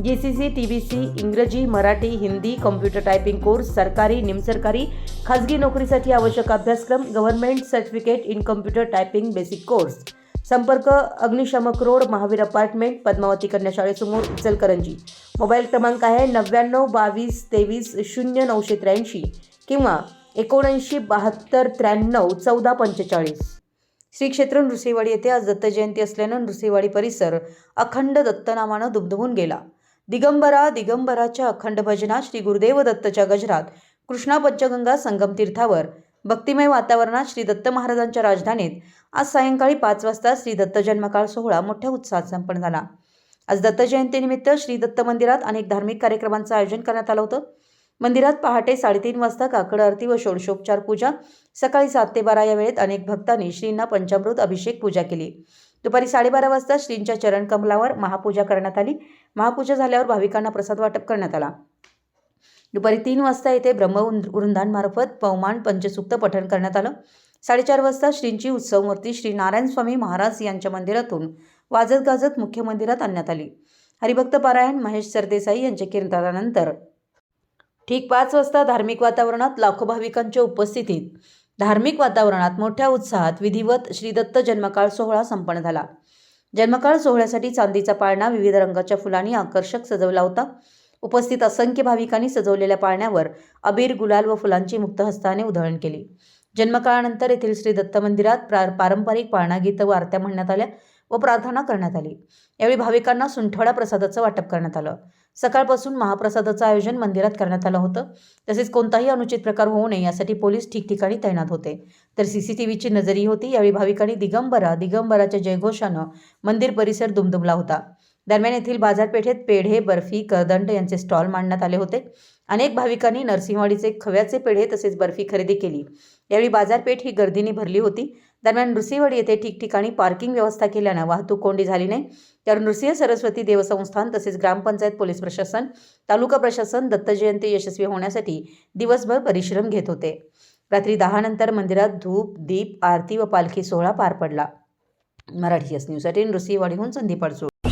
G C C T B C इंग्रजी Marathi Hindi computer typing course सरकारी निमसरकारी खाजगी नोकरीसाठी आवश्यक अभ्यासक्रम government certificate in computer typing basic course. संपर्क अग्निशामक रोड महावीर अपार्टमेंट पद्मावती कन्या शाळेसमोर इचलकरंजी मोबाईल क्रमांक आहे नव्याण्णव बावीस तेवीस शून्य नऊशे त्र्याऐंशी किंवा एकोणऐंशी बहात्तर त्र्याण्णव चौदा पंचेचाळीस. श्री क्षेत्र नृसिंहवाडी येथे आज दत्त जयंती असल्यानं नृसिंहवाडी परिसर अखंड दत्तनामानं दुबदुबून गेला. दिगंबरा दिगंबराच्या अखंड भजनात श्री गुरुदेव दत्तच्या गजरात कृष्णा पंचगंगा संगम तीर्थावर भक्तिमय वातावरणात श्री दत्त महाराजांच्या राजधानीत आज सायंकाळी पाच वाजता श्री दत्त जन्मकाळ सोहळा मोठ्या उत्साहात संपन्न झाला. आज दत्त जयंतीनिमित्त श्री दत्त मंदिरात अनेक धार्मिक कार्यक्रमांचं आयोजन करण्यात आलं होतं. मंदिरात पहाटे साडेतीन वाजता काकड आरती व षोडशोपचार पूजा सकाळी सात ते बारा या वेळेत अनेक भक्तांनी श्रींना पंचामृत अभिषेक पूजा केली. दुपारी साडेबारा वाजता श्रींच्या चरणकमलावर महापूजा करण्यात आली. महापूजा झाल्यावर भाविकांना प्रसाद वाटप करण्यात आला. दुपारी तीन वाजता येथे ब्रह्मवृंदांमार्फत पवमान पंचसूक्त पठण करण्यात आलं. साडेचार वाजता श्रींची उत्सवमूर्ती श्री नारायण स्वामी महाराज यांच्या मंदिरातून वाजत गाजत मुख्य मंदिरात आणण्यात आली. हरिभक्त पारायण महेश सरदेसाई यांच्या कीर्तनानंतर ठीक पाच वाजता धार्मिक वातावरणात लाखो भाविकांच्या उपस्थितीत धार्मिक वातावरणात मोठ्या उत्साहात विधिवत श्रीदत्त जन्मकाळ सोहळा संपन्न झाला. जन्मकाळ सोहळ्यासाठी चांदीचा पाळणा विविध रंगाच्या फुलांनी आकर्षक सजवला होता. उपस्थित असंख्य भाविकांनी सजवलेल्या पाळण्यावर अबीर गुलाल व फुलांची मुक्त हस्ताने उधळण केली. जन्मकाळानंतर येथील श्री दत्त मंदिरात प्रा पारंपरिक पाळणा गीतं व आरत्या म्हणण्यात आल्या व प्रार्थना करण्यात आली. यावेळी भाविकांना सुंठवडा प्रसादाचं वाटप करण्यात आलं. सकाळपासून महाप्रसादाचं आयोजन मंदिरात करण्यात आलं होतं. तसेच कोणताही अनुचित प्रकार होऊ नये यासाठी पोलीस ठिकठिकाणी तैनात होते. तर सी सी टी व्हीची नजरही होती. यावेळी भाविकांनी दिगंबरा दिगंबराच्या जयघोषानं मंदिर परिसर दुमदुमला होता. दरम्यान येथील बाजारपेठेत पेढे बर्फी करदंड यांचे स्टॉल मांडण्यात आले होते. अनेक भाविकांनी नरसिंहवाडीचे खव्याचे पेढे तसेच बर्फी खरेदी केली. यावेळी बाजारपेठ ही गर्दीने भरली होती. दरम्यान नृसिंहवाडी येथे ठिकठिकाणी पार्किंग व्यवस्था केल्यानं वाहतूक कोंडी झाली नाही. तर नृसिंह सरस्वती देवसंस्थान तसेच ग्रामपंचायत पोलीस प्रशासन तालुका प्रशासन दत्त जयंती यशस्वी होण्यासाठी दिवसभर परिश्रम घेत होते. रात्री दहा नंतर मंदिरात धूप दीप आरती व पालखी सोहळा पार पडला. मराठी एस न्यूजसाठी नृसिंहवाडीहून संधी अडसूळ.